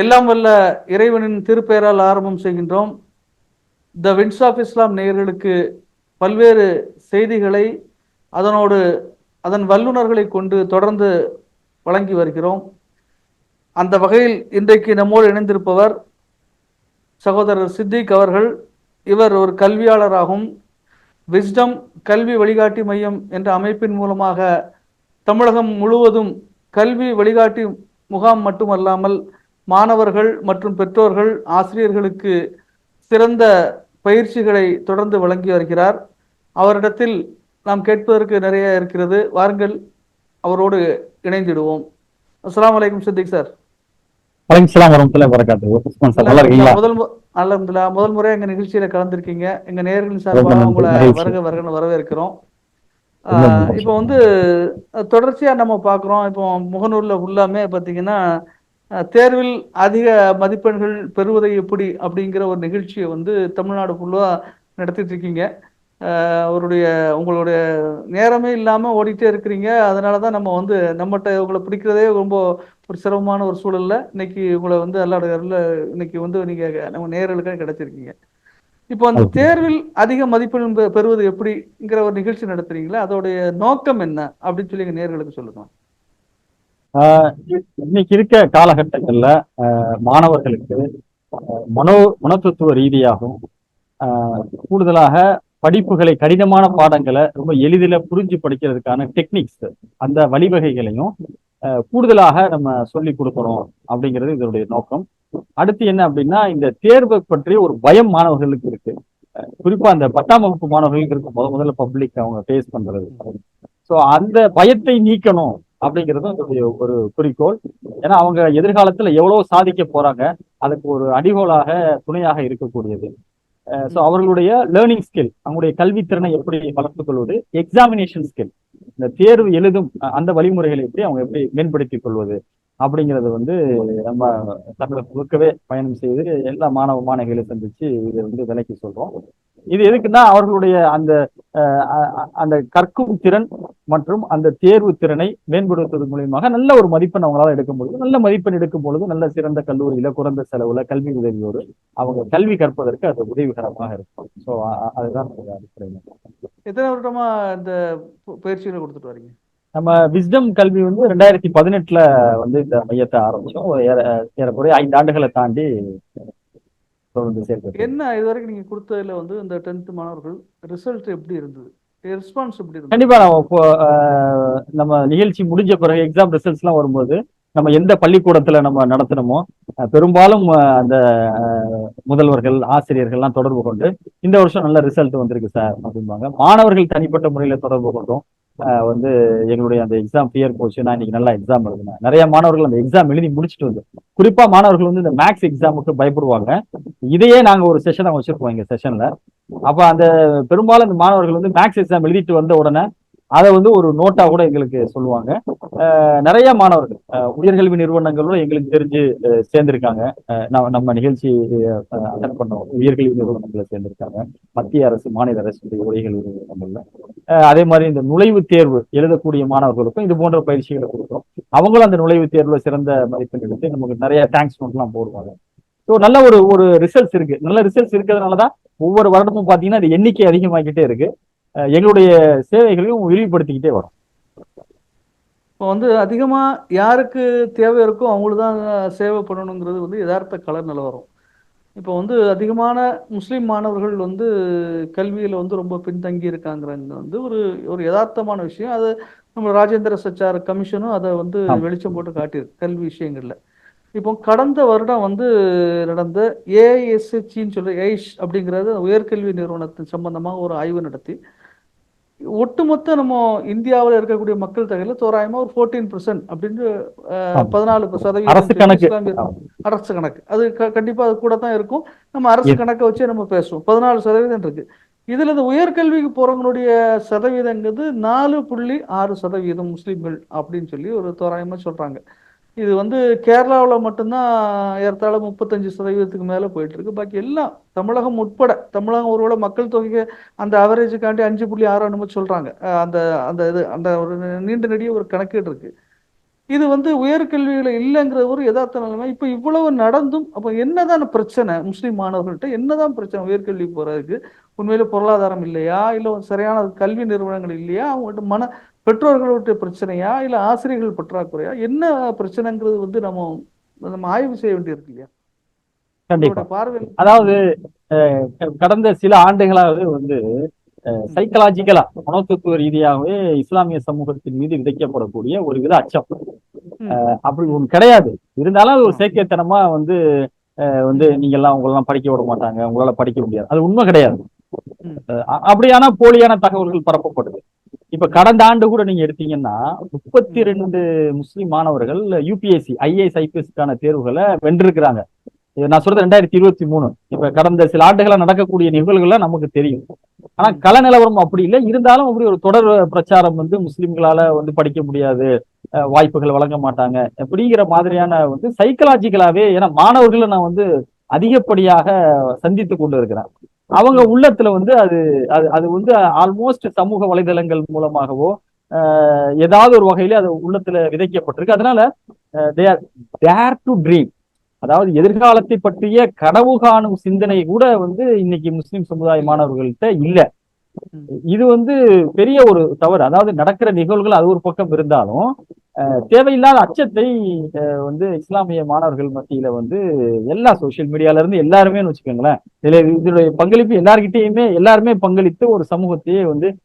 எல்லாம் வல்ல இறைவனின் திருப்பெயரால் ஆரம்பம் செய்கின்றோம். த வின்ஸ் ஆஃப் இஸ்லாம் நேயர்களுக்கு பல்வேறு செய்திகளை அதனோடு அதன் வல்லுநர்களை கொண்டு தொடர்ந்து வழங்கி வருகிறோம். அந்த வகையில் இன்றைக்கு நம்மோடு இணைந்திருப்பவர் சகோதரர் சித்திக் அவர்கள். இவர் ஒரு கல்வியாளராகும் விஸ்டம் கல்வி வழிகாட்டி மையம் என்ற அமைப்பின் மூலமாக தமிழகம் முழுவதும் கல்வி வழிகாட்டி முகாம் மட்டுமல்லாமல் மாணவர்கள் மற்றும் பெற்றோர்கள் ஆசிரியர்களுக்கு சிறந்த பயிற்சிகளை தொடர்ந்து வழங்கி வருகிறார். அவரிடத்தில் நாம் கேட்பதற்கு நிறைய இருக்கிறது. வாருங்கள் அவரோடு இணைந்திடுவோம். அஸ்ஸலாமு அலைக்கும் சித்திக் சார். வலைக்கம் முதல் அல்ஹம்துலில்லாஹ் முதல் முறை எங்க நிகழ்ச்சியில கலந்திருக்கீங்க. எங்க நேயர்களின் ரொம்ப சார்பாக உங்களை. வருக வருகன்னு வரவேற்கிறோம். இப்போ வந்து தொடர்ச்சியா நம்ம பார்க்குறோம். இப்போ முகநூர்ல ஃபுல்லாமே பார்த்தீங்கன்னா அஹ், தேர்வில் அதிக மதிப்பெண்கள் பெறுவதை எப்படி அப்படிங்கிற ஒரு நிகழ்ச்சியை வந்து தமிழ்நாடு ஃபுல்லா நடத்திட்டு இருக்கீங்க. அவருடைய உங்களுடைய நேரமே இல்லாம ஓடிட்டே இருக்கிறீங்க. அதனால தான் நம்ம வந்து நம்மகிட்ட உங்களை பிடிக்கிறதே ரொம்ப ஒரு சிரமமான ஒரு சூழல்ல. இன்னைக்கு உங்களை வந்து அருள்ல இன்னைக்கு வந்து நீங்க நம்ம நேர்களுக்காக கிடைச்சிருக்கீங்க. இப்போ அந்த. தேர்வில் அதிக மதிப்பெண் பெறுவது எப்படிங்கிற ஒரு நிகழ்ச்சி நடத்துறீங்களா? அதோடைய நோக்கம் என்ன? அப்படின்னு சொல்லி எங்க நேர்களுக்கு சொல்லுங்க. இன்னைக்கு இருக்க காலகட்டங்கள்ல ஆஹ் மாணவர்களுக்கு மனோ மனத்தத்துவ ரீதியாகவும் ஆஹ் கூடுதலாக படிப்புகளை கடினமான பாடங்களை ரொம்ப எளிதில் புரிஞ்சு படிக்கிறதுக்கான டெக்னிக்ஸ் அந்த வழிவகைகளையும் ஆஹ் கூடுதலாக நம்ம சொல்லி கொடுக்கணும் அப்படிங்கிறது இதனுடைய நோக்கம். அடுத்து என்ன அப்படின்னா இந்த தேர்வு பற்றி ஒரு பயம் மாணவர்களுக்கு இருக்கு. குறிப்பா அந்த பத்தாம் வகுப்பு மாணவர்களுக்கு இருக்கும் முத முதல்ல பப்ளிக் அவங்க ஃபேஸ் பண்றது. ஸோ அந்த பயத்தை நீக்கணும். அப்படிங்கிறது அதனுடைய ஒரு குறிக்கோள். ஏன்னா அவங்க எதிர்காலத்துல எவ்வளவு சாதிக்க போறாங்க அதுக்கு ஒரு அடிகோலாக துணையாக இருக்கக்கூடியது. ஸோ அவர்களுடைய லேர்னிங் ஸ்கில் அவங்களுடைய கல்வித்திறனை எப்படி வளர்த்துக் கொள்வது எக்ஸாமினேஷன் ஸ்கில் இந்த தேர்வு எழுதும் அந்த வழிமுறைகளை எப்படி அவங்க எப்படி மேம்படுத்திக் கொள்வது அப்படிங்கிறது வந்து நம்ம தமிழகம் முழுக்கவே பயணம் செய்து எல்லா மாணவ மாணவிகளை சந்திச்சு இதை வந்து விலைக்கு சொல்றோம். இது எதுக்குன்னா அவர்களுடைய அந்த அஹ், அந்த கற்கும் திறன் மற்றும் அந்த தேர்வு திறனை மேம்படுத்துவதன் மூலியமாக நல்ல ஒரு மதிப்பெண் அவங்களால எடுக்க முடியும். நல்ல மதிப்பெண் எடுக்கும் பொழுது நல்ல சிறந்த கல்லூரியில குறைந்த செலவுல கல்வி உதவியோடு அவங்க கல்வி கற்பதற்கு அது உதவிகரமாக இருக்கும். ஸோ அதுதான் நம்மளுடைய எத்தனை வருடமா இந்த பயிற்சிகளை கொடுத்துட்டு வரீங்க? நம்ம விஸ்டம் கல்வி வந்து ரெண்டாயிரத்தி பதினெட்டுல வந்து இந்த மையத்தை ஆரம்பிச்சோம். ஏறக்குறைய ஐந்து ஆண்டுகளை தாண்டி தொடர்ந்து சேர்த்து என்ன இது வரைக்கும் நீங்க கொடுத்ததுல வந்து இந்த டென்த் மாணவர்கள் ரிசல்ட் எப்படி இருந்தது? ரெஸ்பான்ஸ் எப்படி இருந்தது? கண்டிப்பா நம்ம இப்போ நம்ம நிகழ்ச்சி முடிஞ்ச பிறகு எக்ஸாம் ரிசல்ட்ஸ் எல்லாம் வரும்போது நம்ம எந்த பள்ளிக்கூடத்துல நம்ம நடத்தினோமோ பெரும்பாலும் அந்த முதல்வர்கள் ஆசிரியர்கள்லாம் தொடர்பு கொண்டு இந்த வருஷம் நல்ல ரிசல்ட் வந்திருக்கு சார் அப்படிம்பாங்க. மாணவர்கள் தனிப்பட்ட முறையில தொடர்பு கொண்டும். வந்து எங்களுடைய அந்த எக்ஸாம் ஃபியர் போச்சு. நான் இன்னைக்கு நல்லா எக்ஸாம் எழுதினேன். நிறைய மாணவர்கள் அந்த எக்ஸாம் எழுதி முடிச்சுட்டு வந்து குறிப்பா மாணவர்கள் வந்து இந்த மேக்ஸ் எக்ஸாமுக்கு பயப்படுவாங்க. இதையே நாங்க ஒரு செஷன் வச்சிருக்கோம் எங்க செஷன்ல அப்ப அந்த பெரும்பாலும் இந்த மாணவர்கள் வந்து மேக்ஸ் எக்ஸாம் எழுதிட்டு வந்த உடனே அதை வந்து ஒரு நோட்டா கூட எங்களுக்கு சொல்லுவாங்க. நிறைய மாணவர்கள் உயர்கல்வி நிறுவனங்களும் எங்களுக்கு தெரிஞ்சு சேர்ந்திருக்காங்க. அஹ் நம்ம நிகழ்ச்சி அட்டன் பண்ணோம் உயர்கல்வி நிறுவனங்களை சேர்ந்திருக்காங்க. மத்திய அரசு மாநில அரசு உயர்கல்வி நிறுவனங்கள்ல. அதே மாதிரி இந்த நுழைவுத் தேர்வு எழுதக்கூடிய மாணவர்களுக்கும் இது போன்ற பயிற்சிகளை கொடுக்குறோம். அவங்களும் அந்த நுழைவுத் தேர்வுல சிறந்த மதிப்பெண் எடுத்து நமக்கு நிறைய தேங்க்ஸ் நோட்லாம் போடுவாங்க. ஸோ நல்ல ஒரு ஒரு ரிசல்ட்ஸ் இருக்கு. நல்ல ரிசல்ட்ஸ் இருக்கிறதுனால தான் ஒவ்வொரு வருடமும் பார்த்தீங்கன்னா அது எண்ணிக்கை அதிகமாகிக்கிட்டே இருக்கு. எங்களுடைய சேவைகளையும் விரிவுபடுத்திக்கிட்டே வரும். இப்போ வந்து அதிகமா யாருக்கு தேவை இருக்கோ அவங்களுக்கு தான் சேவை பண்ணணுங்கிறது வந்து யதார்த்த கள நிலவரம் இப்போ வந்து அதிகமான முஸ்லீம் மாணவர்கள் வந்து கல்வியில வந்து ரொம்ப பின்தங்கி இருக்காங்கிறது வந்து ஒரு ஒரு யதார்த்தமான விஷயம். அது நம்ம ராஜேந்திர சச்சார் கமிஷனும் அதை வந்து. வெளிச்சம் போட்டு காட்டியிருக்கு கல்வி விஷயங்கள்ல. இப்போ கடந்த வருடம் வந்து நடந்த ஏஎஸ்ஹெச்சின்னு சொல்லி எய்ஷ் அப்படிங்கிறது உயர்கல்வி நிறுவனத்தின் சம்பந்தமாக ஒரு ஆய்வு நடத்தி. ஒட்டுமொத்த நம்ம இந்தியாவில் இருக்கக்கூடிய மக்கள் தொகையில தோராயமா ஒரு ஃபோர்டீன் பர்சன்ட் அப்படின்னு. பதினாலு சதவீதம் அரசு கணக்கு. அரசு கணக்கு. அது கண்டிப்பா அது கூட தான் இருக்கும். நம்ம அரசு. கணக்கை வச்சே நம்ம பேசுவோம். பதினாலு சதவீதம் இருக்கு. இதுல இந்த உயர்கல்விக்கு போறவங்களுடைய சதவீதங்கிறது நாலு புள்ளி ஆறு சதவீதம் முஸ்லிம்கள் அப்படின்னு சொல்லி ஒரு தோராயமா சொல்றாங்க. இது வந்து கேரளாவில் மட்டும்தான் ஏறத்தாழ முப்பத்தஞ்சு சதவீதத்துக்கு மேலே போயிட்டு இருக்கு பாக்கி எல்லாம் தமிழகம் உட்பட தமிழகம் ஒருவேளை மக்கள் தொகைக்கு அந்த அவரேஜுக்காண்டி அஞ்சு புள்ளி ஆறு அனுமதி சொல்றாங்க. அந்த அந்த இது அந்த ஒரு நீண்ட நெடிய ஒரு கணக்கீடு இருக்கு. இது வந்து உயர்கல்வியில் இல்லைங்கிற ஒரு யதார்த்த நிலைமை. இப்போ இவ்வளவு நடந்தும் அப்போ என்னதான் பிரச்சனை முஸ்லீம் மாணவர்கள்ட்ட என்னதான் பிரச்சனை உயர்கல்வி போறதுக்கு உண்மையில பொருளாதாரம் இல்லையா? இல்லை சரியான கல்வி நிறுவனங்கள் இல்லையா? அவங்கள்ட்ட மன பெற்றோர்களுடைய பிரச்சனையா? இல்லை ஆசிரியர்கள் பற்றாக்குறையா? என்ன பிரச்சனைங்கிறது வந்து நம்ம நம்ம ஆய்வு செய்ய வேண்டியிருக்கு இல்லையா? கண்டிப்பா. உங்களோட பார்வையில் அதாவது கடந்த சில ஆண்டுகளாகவே வந்து சைக்கலாஜிக்கலா மனோதத்துவ ரீதியாகவே இஸ்லாமிய சமூகத்தின் மீது விதைக்கப்படக்கூடிய ஒரு வித அச்சம். அப்படி ஒண்ணு கிடையாது. இருந்தாலும் அது ஒரு சேக்கியத்தனமா வந்து வந்து நீங்க எல்லாம் உங்களெல்லாம் படிக்க விட மாட்டாங்க. உங்களால படிக்க முடியாது. அது உண்மை கிடையாது. அப்படியான போலியான தகவல்கள் பரப்பப்படுது. இப்ப கடந்த ஆண்டு கூட நீங்க எடுத்தீங்கன்னா முப்பத்தி ரெண்டு முஸ்லிம் மாணவர்கள் யூபிஎஸ்சி ஐஏஎஸ் ஐபிஎஸ்க்கான தேர்வுகளை வென்றிருக்கிறாங்க. நான் சொல்றது ரெண்டாயிரத்தி இருபத்தி மூணு. இப்ப கடந்த சில ஆண்டுகளா நடக்கக்கூடிய நிகழ்வுகள்லாம் நமக்கு தெரியும். ஆனா கள நிலவரம் அப்படி இல்லை. இருந்தாலும் அப்படி ஒரு தொடர் பிரச்சாரம் வந்து முஸ்லிம்களால வந்து படிக்க முடியாது. வாய்ப்புகள் வழங்க மாட்டாங்க. அப்படிங்கிற மாதிரியான வந்து சைக்கலாஜிக்கலாவே ஏன்னா மாணவர்களை நான் வந்து அதிகப்படியாக சந்தித்து கொண்டு இருக்கிறேன் அவங்க உள்ளத்துல வந்து அது அது அது வந்து ஆல்மோஸ்ட் சமூக வலைதளங்கள் மூலமாகவோ ஏதாவது ஒரு வகையில அது உள்ளத்துல விதைக்கப்பட்டிருக்கு. அதனால டேர் டு ட்ரீம் அதாவது எதிர்காலத்தை பற்றிய கனவு காணும் சிந்தனை கூட வந்து இன்னைக்கு முஸ்லிம் சமுதாய மாணவர்கள்ட்ட இல்ல. இது வந்து பெரிய ஒரு தவறு. அதாவது நடக்கிற நிகழ்வுகள் அது ஒரு பக்கம் இருந்தாலும் தேவையில்லாத அச்சத்தை வந்து இஸ்லாமிய மாணவர்கள் மத்தியில வந்து எல்லா சோசியல் மீடியால இருந்து எல்லாருமே வச்சுக்கோங்களேன். இதுல இதனுடைய பங்களிப்பு எல்லார்கிட்டயுமே எல்லாருமே பங்களித்து ஒரு சமூகத்தையே வந்து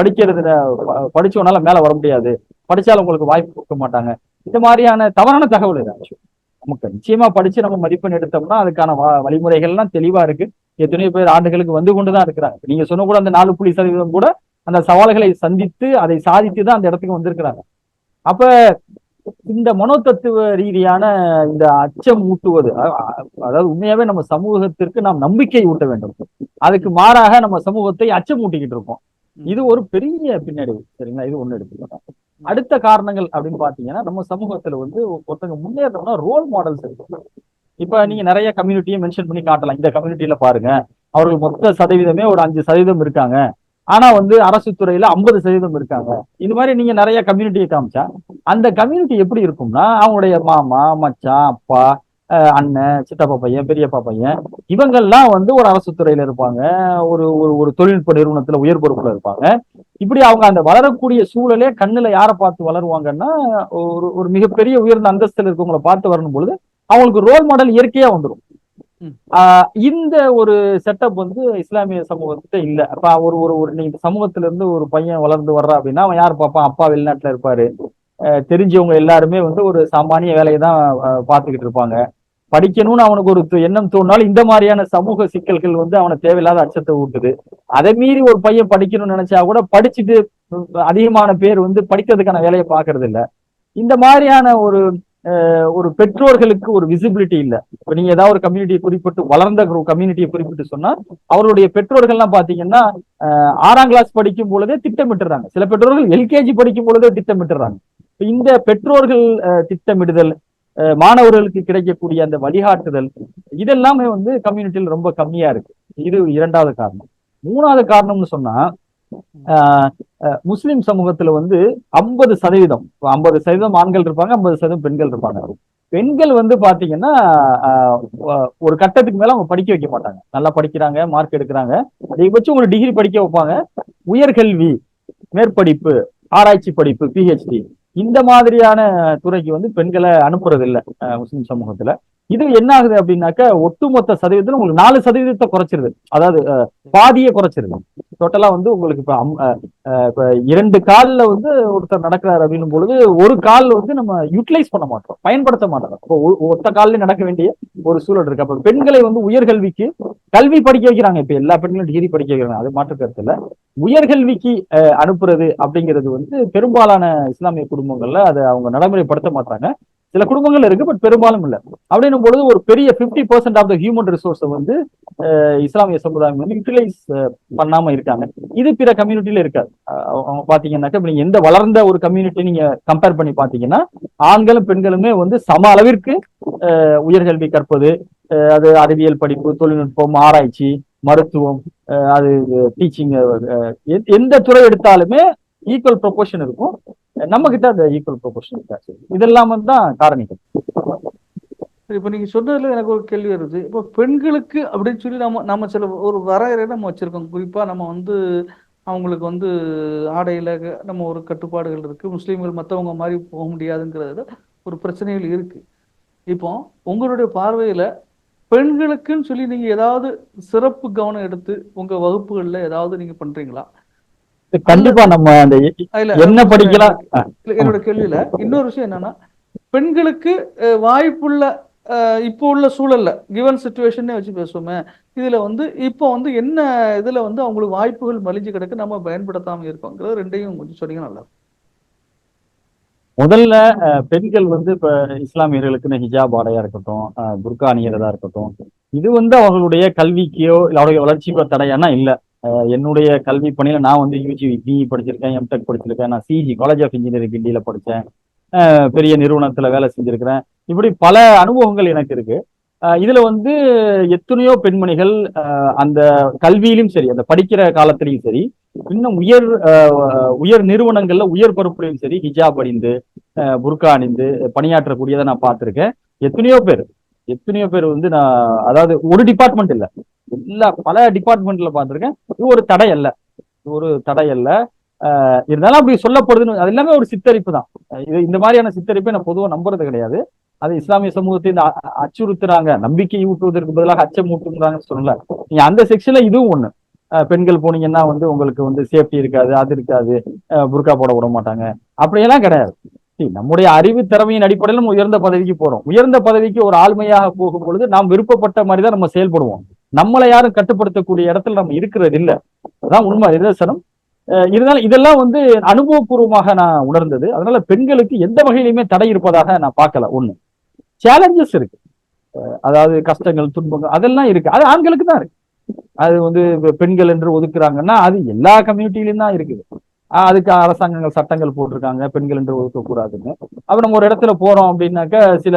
படிக்கிறதுல ப- படிச்சவனால மேல வர முடியாது. படிச்சாலும் உங்களுக்கு வாய்ப்பு கொடுக்க மாட்டாங்க. இந்த மாதிரியான தவறான தகவல் ஏதாச்சும் நமக்கு நிச்சயமா படிச்சு நம்ம மதிப்பெண் எடுத்தோம்னா அதுக்கான வ- வழிமுறைகள்லாம் தெளிவா இருக்கு. எத்தனையோ பேர் ஆண்டுகளுக்கு வந்து கொண்டுதான் இருக்கிறாங்க. நீங்க சொன்ன கூட அந்த நாலு புள்ளி சதவீதம் கூட அந்த சவால்களை சந்தித்து அதை சாதித்து தான் அந்த இடத்துக்கு வந்திருக்கிறாங்க. அப்ப இந்த மனோதத்துவ ரீதியான இந்த அச்சம் ஊட்டுவது அதாவது உண்மையாவே நம்ம சமூகத்திற்கு நாம் நம்பிக்கை ஊட்ட வேண்டும். அதுக்கு மாறாக நம்ம சமூகத்தை அச்சம் ஊட்டிக்கிட்டு இருக்கோம். இது ஒரு பெரிய பின்னடைவு சரிங்களா? இது ஒண்ணு எடுத்துக்கலாம் அடுத்த காரணங்கள் அப்படின்னு பாத்தீங்கன்னா நம்ம சமூகத்துல வந்து ஒருத்தங்க முன்னேறணும்னா ரோல் மாடல்ஸ் இருக்கு இப்ப நீங்க நிறைய கம்யூனிட்டியை மென்ஷன் பண்ணி காட்டலாம். இந்த கம்யூனிட்டியில பாருங்க அவர்கள் மொத்த சதவீதமே ஒரு அஞ்சு சதவீதம் இருக்காங்க. ஆனா வந்து அரசு துறையில ஐம்பது சதவீதம் இருக்காங்க. இது மாதிரி நீங்க நிறைய கம்யூனிட்டியை காமிச்சா அந்த கம்யூனிட்டி எப்படி இருக்கும்னா அவங்களுடைய மாமா மச்சான் அப்பா அண்ணன் சித்தப்பா பையன் பெரியப்பா பையன் இவங்கெல்லாம் வந்து ஒரு அரசு துறையில இருப்பாங்க. ஒரு ஒரு ஒரு தொழில்நுட்ப நிறுவனத்துல உயர் பொறுப்புல இருப்பாங்க. இப்படி அவங்க அந்த வளரக்கூடிய சூழலே கண்ணுல யாரை பார்த்து வளருவாங்கன்னா ஒரு ஒரு மிகப்பெரிய உயர்ந்த அந்தஸ்துல இருக்கவங்கள பார்த்து வரணும் பொழுது அவங்களுக்கு ரோல் மாடல் இயற்கையா வந்துடும் இந்த ஒரு செட்டப் வந்து இஸ்லாமிய சமூகத்துல இல்ல. அப்ப ஒரு ஒரு ஒரு நீங்க சமூகத்துல இருந்து ஒரு பையன் வளர்ந்து வர்றா அப்படின்னா அவன் யார் பார்ப்பான்? அப்பா வெளிநாட்டுல இருப்பாரு. ஆஹ் தெரிஞ்சவங்க எல்லாருமே வந்து ஒரு சாமானிய வேலையை தான் பார்த்துக்கிட்டு இருப்பாங்க. படிக்கணும்னு அவனுக்கு ஒரு எண்ணம் தோணினாலும் இந்த மாதிரியான சமூக சிக்கல்கள் வந்து அவனை தேவையில்லாத அச்சத்தை ஊட்டுது. அதை மீறி ஒரு பையன் படிக்கணும்னு நினைச்சா கூட படிச்சுட்டு அதிகமான பேர் வந்து படிக்கிறதுக்கான வேலையை பார்க்கறது இல்ல இந்த மாதிரியான ஒரு ஒரு பெற்றோர்களுக்கு ஒரு விசிபிலிட்டி இல்லை. இப்போ நீங்க ஏதாவது ஒரு கம்யூனிட்டியை குறிப்பிட்டு வளர்ந்த கம்யூனிட்டியை குறிப்பிட்டு சொன்னா அவருடைய பெற்றோர்கள்லாம் பாத்தீங்கன்னா ஆறாம் கிளாஸ் படிக்கும் பொழுதே திட்டமிட்டுறாங்க. சில பெற்றோர்கள் எல்கேஜி படிக்கும் பொழுதே திட்டமிட்டுறாங்க. இப்போ இந்த பெற்றோர்கள் திட்டமிடுதல் மாணவர்களுக்கு கிடைக்கக்கூடிய அந்த வழிகாட்டுதல் இதெல்லாமே வந்து கம்யூனிட்டியில் ரொம்ப கம்மியா இருக்கு. இது இரண்டாவது காரணம். மூணாவது காரணம்னு சொன்னா முஸ்லிம் சமூகத்துல வந்து ஐம்பது சதவீதம் ஐம்பது சதவீதம் ஆண்கள் இருப்பாங்க ஐம்பது சதவீதம் பெண்கள் இருப்பாங்க. பெண்கள் வந்து பாத்தீங்கன்னா ஆஹ் ஒரு கட்டத்துக்கு மேல அவங்க படிக்க வைக்க மாட்டாங்க. நல்லா படிக்கிறாங்க மார்க் எடுக்கிறாங்க. அதிகபட்சம் ஒரு டிகிரி படிக்க வைப்பாங்க. உயர்கல்வி மேற்படிப்பு ஆராய்ச்சி படிப்பு பிஹெச்டி இந்த மாதிரியான துறைக்கு வந்து பெண்களை அனுப்புறது இல்ல முஸ்லிம் சமூகத்துல. இது என்ன ஆகுது அப்படின்னாக்கா ஒட்டுமொத்த சதவீதத்துல உங்களுக்கு நாலு சதவீதத்தை குறைச்சிருது. அதாவது பாதியை குறைச்சிருது. டோட்டலா வந்து உங்களுக்கு இப்ப அம்- இப்ப இரண்டு கால்ல வந்து ஒருத்தர் நடக்கிறார் அப்படின்னும் பொழுது ஒரு கால் வந்து நம்ம யூட்டிலைஸ் பண்ண மாட்டோம். பயன்படுத்த மாட்டோம். இப்போ ஒத்த கால்ல நடக்க வேண்டிய ஒரு சூழல் இருக்கு. அப்ப பெண்களை வந்து உயர்கல்விக்கு கல்வி படிக்க வைக்கிறாங்க. இப்ப எல்லா பெண்களும் டிகிரி படிக்க வைக்கிறாங்க. அது மாற்று கருத்துல இல்ல. உயர்கல்விக்கு அஹ், அனுப்புறது அப்படிங்கிறது வந்து பெரும்பாலான இஸ்லாமிய குடும்பங்கள்ல அதை அவங்க நடைமுறைப்படுத்த மாட்டாங்க சில குடும்பங்கள் இருக்கு பட் பெரும்பாலும் இல்ல. அப்படின்னும் பொழுது ஒரு பெரிய 50% பர்சன்ட் ஆஃப் த ஹியூமன் ரிசோர்ஸை வந்து இஸ்லாமிய சமுதாயம் வந்து யூட்டிலைஸ் பண்ணாம இருக்காங்க. இது பிற கம்யூனிட்டில இருக்காது. அவங்க பாத்தீங்கன்னாக்கா இப்ப நீங்க எந்த வளர்ந்த ஒரு கம்யூனிட்டி நீங்க கம்பேர் பண்ணி பாத்தீங்கன்னா ஆண்களும் பெண்களுமே வந்து சம அளவிற்கு உயர்கல்வி கற்பது அது அறிவியல் படிப்பு தொழில்நுட்பம் ஆராய்ச்சி மருத்துவம் அது டீச்சிங் எந்த துறை எடுத்தாலுமே ஈக்குவல் ப்ரொபோஷன் இருக்கும். நம்ம கிட்ட அந்த ஈக்குவல் ப்ரொபோர்ஷன் இருக்காச்சு இதெல்லாம் தான் காரணிகள். இப்போ நீங்க சொன்னதுல எனக்கு ஒரு கேள்வி வருது. இப்போ பெண்களுக்கு அப்படின்னு சொல்லி நம்ம நம்ம சில ஒரு வரையறை நம்ம வச்சிருக்கோம். குறிப்பா நம்ம வந்து அவங்களுக்கு வந்து ஆடையில நம்ம ஒரு கட்டுப்பாடுகள் இருக்கு. முஸ்லீம்கள் மற்றவங்க மாதிரி போக முடியாதுங்கிறதுல ஒரு பிரச்சனைகள் இருக்கு. இப்போ உங்களுடைய பார்வையில பெண்களுக்குன்னு சொல்லி நீங்க ஏதாவது சிறப்பு கவனம் எடுத்து உங்க வகுப்புகள்ல ஏதாவது நீங்க பண்றீங்களா? கண்டிப்பா நம்ம அந்த என்ன படிக்கலாம்? என்னோட கேள்வியில இன்னொரு விஷயம் என்னன்னா பெண்களுக்கு வாய்ப்புள்ள இப்போ உள்ள சூழல்ல கிவன் சுச்சுவேஷனே வச்சு பேசுவோமே இதுல வந்து இப்போ வந்து என்ன இதுல வந்து அவங்களுக்கு வாய்ப்புகள் மலிஞ்சு கிடக்கு நம்ம பயன்படுத்தாம இருக்கோங்கிறது ரெண்டையும் கொஞ்சம் சொன்னீங்க நல்லா. முதல்ல பெண்கள் வந்து இப்ப இஸ்லாமியர்களுக்குன்னு ஹிஜாப் ஆடையா இருக்கட்டும் புர்கா அணியறதா இருக்கட்டும் இது வந்து அவர்களுடைய கல்விக்கோ இல்ல அவருடைய வளர்ச்சிக்கோ தடையானா இல்ல. என்னுடைய கல்வி பணியில நான் வந்து யூஜி பிஇ படிச்சிருக்கேன் எம்டெக் படிச்சிருக்கேன். நான் சிஜி காலேஜ் ஆஃப் இன்ஜினியரிங் கிண்டியில படிச்சேன். பெரிய நிறுவனத்துல வேலை செஞ்சிருக்கிறேன். இப்படி பல அனுபவங்கள் எனக்கு இருக்கு. இதுல வந்து எத்தனையோ பெண்மணிகள் அந்த கல்வியிலும் சரி அந்த படிக்கிற காலத்திலையும் சரி இன்னும் உயர் அஹ், உயர் நிறுவனங்கள்ல உயர் பொறுப்புலையும் சரி ஹிஜாப் அணிந்து அஹ், புர்கா அணிந்து பணியாற்றக்கூடியதை நான் பார்த்திருக்கேன். எத்தனையோ பேர் எத்தனையோ பேர் வந்து நான் அதாவது ஒரு டிபார்ட்மெண்ட் இல்ல. எல்லா பல டிபார்ட்மெண்ட்ல பார்த்துருக்கேன். இது ஒரு தடை அல்ல இது ஒரு தடை அல்ல இருந்தாலும் அப்படி சொல்லப்படுதுன்னு அது எல்லாமே ஒரு சித்தரிப்பு தான். இது இந்த மாதிரியான சித்தரிப்பை நான் பொதுவா நம்புறது கிடையாது. அது இஸ்லாமிய சமூகத்தை இந்த அச்சுறுத்துறாங்க. நம்பிக்கை ஊட்டுவதற்கு பதிலாக அச்சம் ஊட்டுங்கிறாங்கன்னு சொல்லல. நீங்க அந்த செக்ஷன்ல இதுவும் ஒண்ணு. பெண்கள் போனீங்கன்னா வந்து உங்களுக்கு வந்து சேஃப்டி இருக்காது அது இருக்காது. புர்கா போட விட மாட்டாங்க. அப்படியெல்லாம் கிடையாது. நம்முடைய அறிவு திறமையின் அடிப்படையில் நம்ம உயர்ந்த பதவிக்கு போறோம். உயர்ந்த பதவிக்கு ஒரு ஆளுமையாக போகும் பொழுது நாம் விருப்பப்பட்ட மாதிரி தான் நம்ம செயல்படுவோம். நம்மளை யாரும் கட்டுப்படுத்தக்கூடிய இடத்துல நம்ம இருக்கிறது இல்ல. அதான் உண்மை நிதர்சனம். இருந்தாலும் இதெல்லாம் வந்து அனுபவபூர்வமாக நான் உணர்ந்தது. அதனால பெண்களுக்கு எந்த வகையிலுமே தடை இருப்பதாக நான் பார்க்கல ஒண்ணு. சேலஞ்சஸ் இருக்கு. அஹ் அதாவது கஷ்டங்கள் துன்பங்கள் அதெல்லாம் இருக்கு. அது ஆண்களுக்கு தான் இருக்கு. அது வந்து பெண்கள் என்று ஒதுக்குறாங்கன்னா அது எல்லா கம்யூனிட்டிலையும் தான் இருக்குது. அதுக்கு அரசாங்கங்கள் சட்டங்கள் போட்டிருக்காங்க பெண்கள் என்று ஒதுக்கக்கூடாதுன்னு. அப்ப நம்ம ஒரு இடத்துல போறோம் அப்படின்னாக்க சில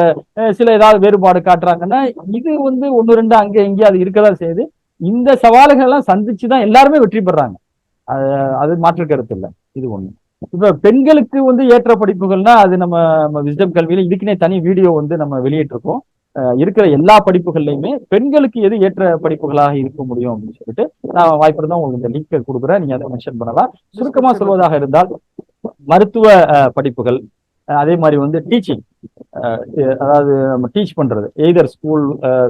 சில ஏதாவது வேறுபாடு காட்டுறாங்கன்னா இது வந்து ஒன்று ரெண்டு அங்கே இங்கே அது இருக்கதான் செய்யுது. இந்த சவால்கள் எல்லாம் சந்திச்சு தான் எல்லாருமே வெற்றி பெறாங்க. அது அது மாற்று கருத்து இல்லை. இது ஒண்ணு. இப்ப பெண்களுக்கு வந்து ஏற்ற படிப்புகள்னா அது நம்ம நம்ம விஸ்டம் கல்வியில இதுக்குன்னே தனி வீடியோ வந்து நம்ம வெளியிட்டிருக்கோம். இருக்கிற எல்லா படிப்புகள்லையுமே பெண்களுக்கு எது ஏற்ற படிப்புகளாக இருக்க முடியும் அப்படின்னு சொல்லிட்டு நான் வாய்ப்பு இருந்தா உங்களுக்கு இந்த லிங்க் கொடுக்குறேன். நீங்க அதை மென்ஷன் பண்ணலாம். சுருக்கமா சொல்வதாக இருந்தால் மருத்துவ படிப்புகள் அதே மாதிரி வந்து டீச்சிங் அதாவது நம்ம டீச் பண்றது. எய்தர் ஸ்கூல்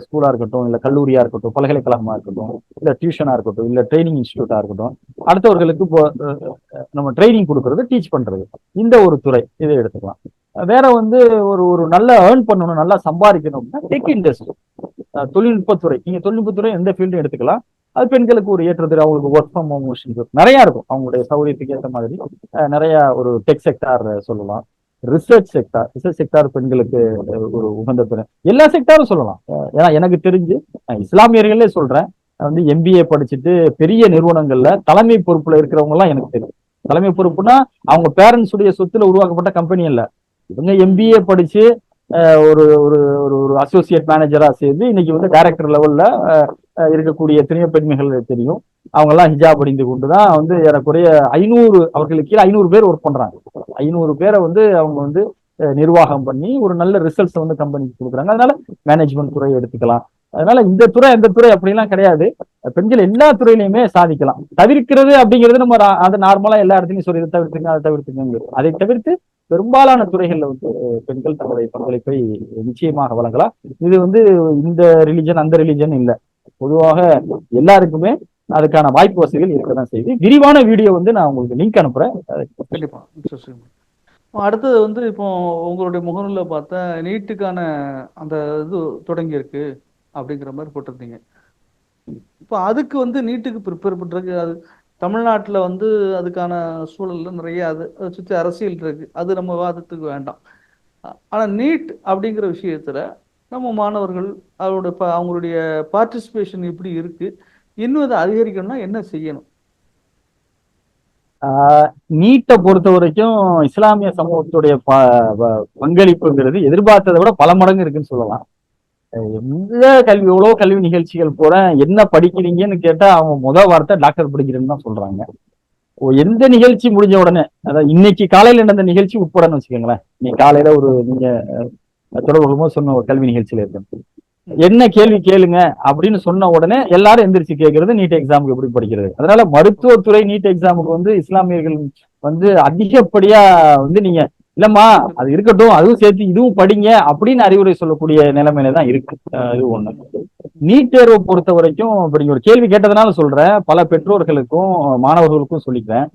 ஸ்கூலா இருக்கட்டும் இல்ல கல்லூரியா இருக்கட்டும் பல்கலைக்கழகமா இருக்கட்டும் இல்ல டியூஷனா இருக்கட்டும் இல்ல ட்ரைனிங் இன்ஸ்டியூட்டா இருக்கட்டும் அடுத்தவர்களுக்கு இப்போ நம்ம ட்ரைனிங் கொடுக்கறது டீச் பண்றது. இந்த ஒரு துறை இதை எடுத்துக்கலாம். வேற வந்து ஒரு ஒரு நல்ல ஏர்ன் பண்ணணும் நல்லா சம்பாதிக்கணும் அப்படின்னா டெக் இண்டஸ்ட்ரி தொழில்நுட்பத்துறை. நீங்க தொழில்நுட்பத்துறை எந்த ஃபீல்டும் எடுத்துக்கலாம். அது பெண்களுக்கு ஒரு ஏற்றது அவங்களுக்கு ஒர்க் ஃப்ரம் ஹோம் நிறைய இருக்கும். அவங்களுடைய சௌகரியத்துக்கு ஏற்ற மாதிரி. நிறைய ஒரு டெக் செக்டார் சொல்லலாம். ரிசர்ச் செக்டார் ரிசர்ச் செக்டார் பெண்களுக்கு ஒரு உகந்த பெண் எல்லா செக்டாரும் சொல்லலாம். ஏன்னா எனக்கு தெரிஞ்சு இஸ்லாமியர்களே சொல்றேன். நான் வந்து எம்பிஏ படிச்சுட்டு பெரிய நிறுவனங்கள்ல தலைமை பொறுப்புல இருக்கிறவங்க எல்லாம் எனக்கு தெரியும். தலைமை பொறுப்புனா அவங்க பேரண்ட்ஸ் உடைய சொத்துல உருவாக்கப்பட்ட கம்பெனி இல்லை இவங்க எம்பிஏ படிச்சு ஒரு ஒரு ஒரு ஒரு அசோசியேட் மேனேஜரா சேர்ந்து இன்னைக்கு வந்து டைரக்டர் லெவல்ல இருக்கக்கூடிய எத்தனையோ பெண்மைகள் தெரியும். அவங்க எல்லாம் ஹிஜாப் அணிந்து கொண்டு தான் வந்து ஏறக்குறைய ஐநூறு அவர்களுக்கு கீழே ஐநூறு பேர் ஒர்க் பண்றாங்க. ஐநூறு பேரை வந்து அவங்க வந்து நிர்வாகம் பண்ணி ஒரு நல்ல ரிசல்ட்ஸ் வந்து கம்பெனிக்கு கொடுக்குறாங்க. அதனால மேனேஜ்மெண்ட் துறை எடுத்துக்கலாம். அதனால இந்த துறை அந்த துறை அப்படிலாம் கிடையாது. பெண்கள் எல்லா துறையிலையுமே சாதிக்கலாம். தவிர்க்கிறது அப்படிங்கிறது நம்ம அதை நார்மலா எல்லா இடத்துலையும் சொல்லி தவிர்த்துங்க அதை தவிர்த்துங்க அதை தவிர்த்து பெரும்பாலான துறைகள்ல வந்து பெண்கள் தங்களுடைய பங்களிப்பை நிச்சயமாக வழங்கலாம். இது வந்து இந்த ரிலிஜன் அந்த ரிலிஜன் இல்ல. பொதுவாக எல்லாருக்குமே அதுக்கான வாய்ப்பு வசதிகள் இருக்கதான் செய்யுது. விரிவான வீடியோ வந்து நான் உங்களுக்கு லிங்க் அனுப்புறேன். கண்டிப்பா. அடுத்தது வந்து இப்போ உங்களுடைய முகநூல பார்த்தா நீட்டுக்கான அந்த இது தொடங்கி இருக்கு அப்படிங்கிற மாதிரி போட்டிருந்தீங்க. இப்போ அதுக்கு வந்து நீட்டுக்கு ப்ரிப்பேர் பண்றதுக்கு அது தமிழ்நாட்டுல வந்து அதுக்கான சூழல்ல நிறைய அது அதை சுற்றி அரசியல் இருக்கு. அது நம்ம வாதத்துக்கு வேண்டாம். ஆனால் ஆனா நீட் அப்படிங்கிற விஷயத்துல நம்ம மாணவர்கள் அவரோட ப- அவங்களுடைய பார்ட்டிசிபேஷன் எப்படி இருக்கு இன்னும் அதை அதிகரிக்கணும்னா என்ன செய்யணும்? நீட்டை பொறுத்த வரைக்கும் இஸ்லாமிய சமூகத்துடைய ப- ப- பங்களிப்புங்கிறது எதிர்பார்த்ததை விட பல மடங்கு இருக்குன்னு சொல்லலாம். எந்த கல்வி எவ்வளவு கல்வி நிகழ்ச்சிகள் போறேன் என்ன படிக்கிறீங்கன்னு கேட்டா அவங்க முத வார்த்தை டாக்டர் படிக்கிறேன்னு தான் சொல்றாங்க. ஓ, எந்த நிகழ்ச்சி முடிஞ்ச உடனே அதாவது இன்னைக்கு காலையில நடந்த நிகழ்ச்சி உட்படன்னு வச்சுக்கோங்களேன். இன்னைக்கு காலையில ஒரு நீங்க தொடர்பு கொள்ளும்போது சொன்ன ஒரு கல்வி நிகழ்ச்சியில இருக்கு. என்ன கேள்வி கேளுங்க அப்படின்னு சொன்ன உடனே எல்லாரும் எந்திரிச்சு கேட்கறது நீட் எக்ஸாமுக்கு எப்படி படிக்கிறது. அதனால மருத்துவத்துறை நீட் எக்ஸாமுக்கு வந்து இஸ்லாமியர்கள் வந்து அதிகப்படியா வந்து நீங்க இல்லம்மா அது இருக்கட்டும் அதுவும் சேர்த்து இதுவும் படிங்க அப்படின்னு அறிவுரை சொல்லக்கூடிய நிலைமையில தான் இருக்கு. இது ஒண்ணு. நீட் தேர்வை பொறுத்த வரைக்கும் இப்படி ஒரு கேள்வி கேட்டதுனால சொல்றேன். பல பெற்றோர்களுக்கும் மாணவர்களுக்கும் சொல்லிக்கிறேன்.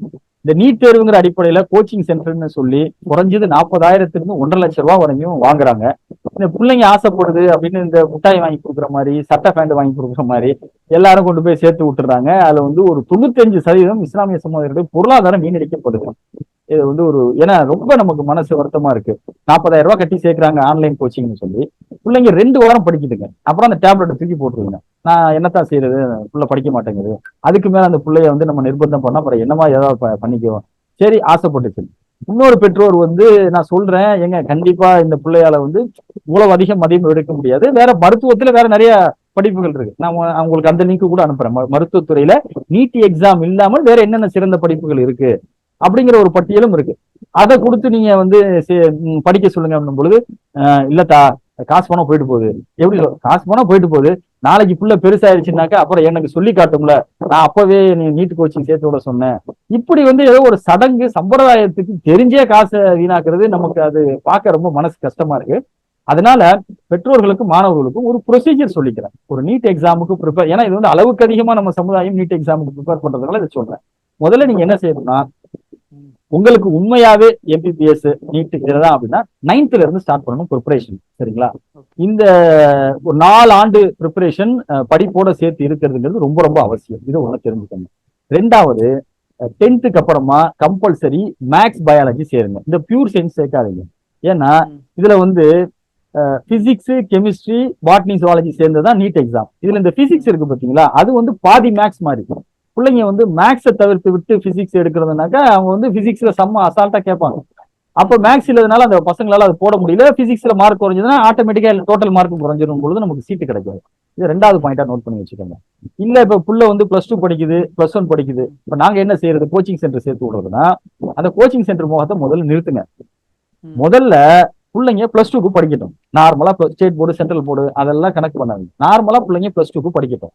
இந்த நீட் தேர்வுங்கிற அடிப்படையில கோச்சிங் சென்டர்னு சொல்லி குறைஞ்சது நாற்பதாயிரத்திலிருந்து ஒன்றரை லட்சம் ரூபாய் வரைக்கும் வாங்குறாங்க. இந்த பிள்ளைங்க ஆசைப்படுது அப்படின்னு இந்த மிட்டாய் வாங்கி கொடுக்குற மாதிரி சட்டை பேண்ட் வாங்கி கொடுக்குற மாதிரி எல்லாரும் கொண்டு போய் சேர்த்து விட்டுறாங்க அதுல வந்து ஒரு தொண்ணூத்தஞ்சு சதவீதம் இஸ்லாமிய சமுதாயத்துடைய பொருளாதாரம் வீணடிக்கப்படுது. இது வந்து ஒரு ஏன்னா ரொம்ப நமக்கு மனசு வருத்தமா இருக்கு. நாற்பதாயிரம் ரூபாய் கட்டி சேர்க்கறாங்க ஆன்லைன் கோச்சிங்னு சொல்லி. பிள்ளைங்க ரெண்டு வாரம் படிக்குதுங்க. அப்புறம் அந்த டேப்லெட்டை தூக்கி போட்டுருங்க. நான் என்னத்தான் செய்யறது புள்ள படிக்க மாட்டேங்குது. அதுக்கு மேல அந்த பிள்ளைய வந்து நம்ம நிர்பந்தம் பண்ணா அப்புறம் என்னமா ஏதாவது பண்ணிக்குவோம் சரி ஆசைப்பட்டுச்சு. இன்னொரு பெற்றோர் வந்து நான் சொல்றேன் ஏங்க கண்டிப்பா இந்த பிள்ளையால வந்து இவ்வளவு அதிக மதியம் எடுக்க முடியாது. வேற மருத்துவத்துல வேற நிறைய படிப்புகள் இருக்கு. நான் அவங்களுக்கு அந்த லிங்க் கூட அனுப்புறேன். ம- மருத்துவத்துறையில நீட் எக்ஸாம் இல்லாமல் வேற என்னென்ன சிறந்த படிப்புகள் இருக்கு? அப்படிங்கிற ஒரு பட்டியலும் இருக்கு. அதை கொடுத்து நீங்க வந்து சே- படிக்க சொல்லுங்க அப்படின்னும் பொழுது இல்லத்தா காசு பணம் போயிட்டு போகுது. எப்படி காசு பணம் போயிட்டு போகுது. நாளைக்கு புள்ள பெருசாயிருச்சுனாக்கா அப்புறம் எனக்கு சொல்லி காட்டும்ல. நான் அப்பவே நீ நீட் கோச்சிங் சேர்த்து விட சொன்னேன். இப்படி வந்து ஏதோ ஒரு சடங்கு சம்பிரதாயத்துக்கு தெரிஞ்சே காசை வீணாக்குறது நமக்கு அது பார்க்க ரொம்ப மனசு கஷ்டமா இருக்கு. அதனால பெற்றோர்களுக்கும் மாணவர்களுக்கும் ஒரு ப்ரொசீஜர் சொல்லிக்கிறேன். ஒரு நீட் எக்ஸாமுக்கு ப்ரிப்பேர் ஏன்னா இது வந்து அளவுக்கு அதிகமா நம்ம சமுதாயம் நீட் எக்ஸாமுக்கு ப்ரிப்பேர் பண்றதுனால இதை சொல்றேன். முதல்ல நீங்க என்ன செய்யணும்னா உங்களுக்கு உண்மையாவே எம்பிபிஎஸ் நீட் இதுதான் அப்படின்னா நைன்த்ல இருந்து ஸ்டார்ட் பண்ணணும் ப்ரிப்பரேஷன் சரிங்களா? இந்த ஒரு நாலு ஆண்டு ப்ரிப்பரேஷன் படிப்போட சேர்த்து இருக்கிறதுங்கிறது ரொம்ப ரொம்ப அவசியம். இது ஒண்ணு தெரிஞ்சுக்கணும். ரெண்டாவது டென்த்துக்கு அப்புறமா கம்பல்சரி மேக்ஸ் பயாலஜி சேருங்க. இந்த பியூர் சயின்ஸ் சேர்க்காதீங்க. ஏன்னா இதுல வந்து பிசிக்ஸ் கெமிஸ்ட்ரி பாட்னி ஜுவாலஜி சேர்ந்ததான் நீட் எக்ஸாம் இதுல இந்த பிசிக்ஸ் இருக்கு பாத்தீங்களா? அது வந்து பாதி மேக்ஸ் மாதிரி. பிள்ளைங்க வந்து மேக்ஸை தவிர்த்து விட்டு பிசிக்ஸ் எடுக்கிறதுனாக்கா அவங்க வந்து பிசிக்ஸ்ல செம்ம அசால்ட்டா கேட்பாங்க. அப்ப மேக்ஸ் இல்லாதனால அந்த பசங்களால அது போட முடியல. பிசிக்ஸ்ல மார்க் குறைஞ்சதுன்னா ஆட்டோமேட்டிக்கா டோட்டல் மார்க் குறைஞ்சிரும் பொழுது நமக்கு சீட்டு கிடைக்காது. இது ரெண்டாவது பாயிண்டா நோட் பண்ணி வச்சுக்கோங்க. இல்ல இப்ப புள்ள வந்து பிளஸ் டூ படிக்குது பிளஸ் ஒன் படிக்குது. இப்ப நாங்க என்ன செய்யறது? கோச்சிங் சென்டர் சேர்த்து விடுறதுன்னா அந்த கோச்சிங் சென்டர் முகத்தை முதல்ல நிறுத்துங்க. முதல்ல பிள்ளைங்க பிளஸ் டூக்கு படிக்கட்டும். நார்மலா ஸ்டேட் போர்டு சென்ட்ரல் போர்டு அதெல்லாம் கணக்கு பண்ணாங்க நார்மலா பிள்ளைங்க பிளஸ் டூக்கு படிக்கட்டும்.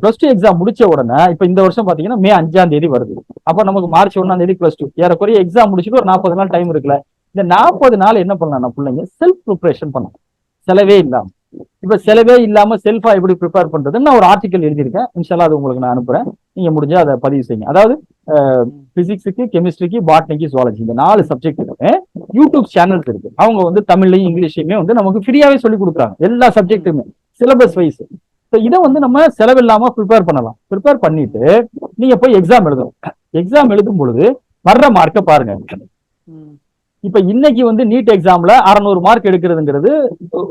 பிளஸ் டூ எக்ஸாம் முடிச்ச உடனே இப்ப இந்த வருஷம் பாத்தீங்கன்னா மே அஞ்சாம் தேதி வருது. அப்ப நமக்கு மார்ச் ஒண்ணாம் தேதி பிளஸ் டூ ஏறக்குறைய எக்ஸாம் முடிச்சுட்டு ஒரு நாற்பது நாள் டைம் இருக்குல்ல. இந்த நாற்பது நாள் என்ன பண்ணலாம் பிள்ளைங்க செல்ஃப் ப்ரிப்பரேஷன் பண்ணலாம் செலவே இல்லாம. இப்ப செலவே இல்லாம செல்ஃபா எப்படி ப்ரிப்பேர் பண்றதுன்னு நான் ஒரு ஆர்டிகல் எழுதியிருக்கேன். இன்ஷால்லா அது உங்களுக்கு நான் அனுப்புறேன். நீங்க முடிஞ்சா அதை பதிவு செய்யுங்க. அதாவது பிசிக்ஸுக்கு கெமிஸ்ட்ரிக்கு பாட்னிக்கு ஜுவாலஜி இந்த நாலு சப்ஜெக்ட்டுக்கு யூடியூப் சேனல்ஸ் இருக்கு. அவங்க வந்து தமிழ்லையும் இங்கிலீஷ்லயுமே வந்து நமக்கு ஃப்ரீயாவே சொல்லி கொடுக்குறாங்க. எல்லா சப்ஜெக்ட்டுமே சிலபஸ் வைஸ் ஸோ இதை வந்து நம்ம செலவில்லாம ப்ரிப்பேர் பண்ணலாம். ப்ரிப்பேர் பண்ணிட்டு நீங்க போய் எக்ஸாம் எழுதணும். எக்ஸாம் எழுதும் பொழுது வர்ற மார்க்கை பாருங்க. இப்ப இன்னைக்கு வந்து நீட் எக்ஸாம்ல அறநூறு மார்க் எடுக்கிறதுங்கிறது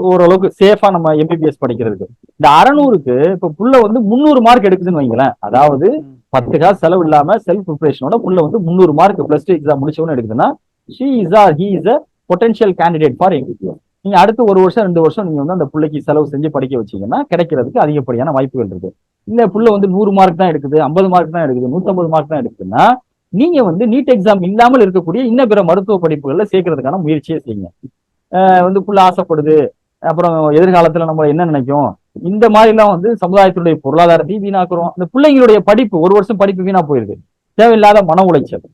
ஓரளவுக்கு சேஃபா நம்ம எம்பிபிஎஸ் படிக்கிறதுக்கு. இந்த அறநூறுக்கு இப்ப புள்ள வந்து முந்நூறு மார்க் எடுக்குதுன்னு வைங்களேன். அதாவது. பத்து காசு செலவு இல்லாம செல்ஃப் ப்ரிப்பரேஷனோட புள்ள வந்து முந்நூறு மார்க் பிளஸ் டூ எக்ஸாம் முடிச்சவன எடுக்குதுன்னா she is a he is a potential candidate for MBBS நீங்க அடுத்த ஒரு வருஷம் ரெண்டு வருஷம் நீங்க வந்து அந்த பிள்ளைக்கு செலவு செஞ்சு படிக்க வச்சீங்கன்னா கிடைக்கிறதுக்கு அதிகப்படியான வாய்ப்புகள் இருக்கு இந்த புள்ள வந்து நூறு மார்க் தான் எடுக்குது ஐம்பது மார்க் தான் எடுக்குது நூத்தம்பது மார்க் தான் எடுக்குதுன்னா நீங்க வந்து நீட் எக்ஸாம் இல்லாமல் இருக்கக்கூடிய இன்னும் பிற மருத்துவ படிப்புகள்ல சேர்க்கறதுக்கான முயற்சியை செய்யுங்க. வந்து புள்ள ஆசைப்படுது அப்புறம் எதிர்காலத்துல நம்ம என்ன நினைக்கும்? இந்த மாதிரி எல்லாம் வந்து சமுதாயத்தினுடைய பொருளாதாரத்தையும் வீணாக்குறோம். அந்த பிள்ளைங்களுடைய படிப்பு ஒரு வருஷம் படிப்பு வீணா போயிருது. தேவையில்லாத மன உளைச்சல்.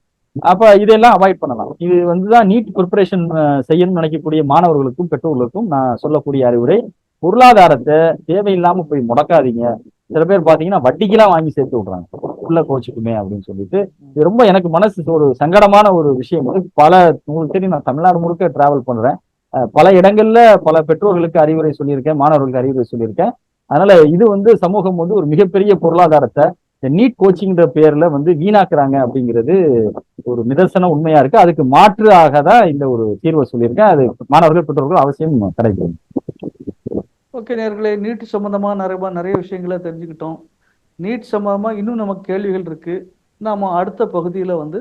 அப்ப இதெல்லாம் அவாய்ட் பண்ணலாம். இது வந்துதான் நீட் ப்ரிப்பரேஷன் செய்யணும்னு நினைக்கக்கூடிய மாணவர்களுக்கும் பெற்றோர்களுக்கும் நான் சொல்லக்கூடிய அறிவுரை. பொருளாதாரத்தை தேவையில்லாம போய் முடக்காதீங்க. சில பேர் பாத்தீங்கன்னா வட்டிக்கெல்லாம் வாங்கி சேர்த்து விடுறாங்க. உள்ள கோச்சுக்குமே அப்படின்னு சொல்லிட்டு. இது ரொம்ப எனக்கு மனசு ஒரு சங்கடமான ஒரு விஷயம். பல உங்களுக்கு தெரியும் நான் தமிழ்நாடு முழுக்க டிராவல் பண்றேன். பல இடங்கள்ல பல பெற்றோர்களுக்கு அறிவுரை சொல்லியிருக்கேன் மாணவர்களுக்கு அறிவுரை சொல்லியிருக்கேன். அதனால இது வந்து சமூகம் வந்து ஒரு மிகப்பெரிய பொருளாதாரத்தை இந்த நீட் கோச்சிங்ன்ற பேர்ல வந்து வீணாக்குறாங்க அப்படிங்கிறது ஒரு நிதர்சன உண்மையா இருக்கு. அதுக்கு மாற்று தான் இந்த ஒரு தீர்வை சொல்லியிருக்கேன். அது மாணவர்கள் பெற்றோர்கள் அவசியம் கிடைக்கும் ஓகே நேர்களே நீட் சம்பந்தமா நிறைய நிறைய விஷயங்களை தெரிஞ்சுக்கிட்டோம். நீட் சம்பந்தமா இன்னும் நமக்கு கேள்விகள் இருக்கு. நாம அடுத்த பகுதியில வந்து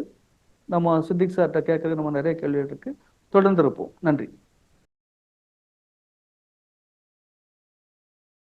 நம்ம சித்திக் சார்கிட்ட கேட்கறது நம்ம நிறைய கேள்விகள் இருக்கு. தொடர்ந்து இருப்போம். நன்றி.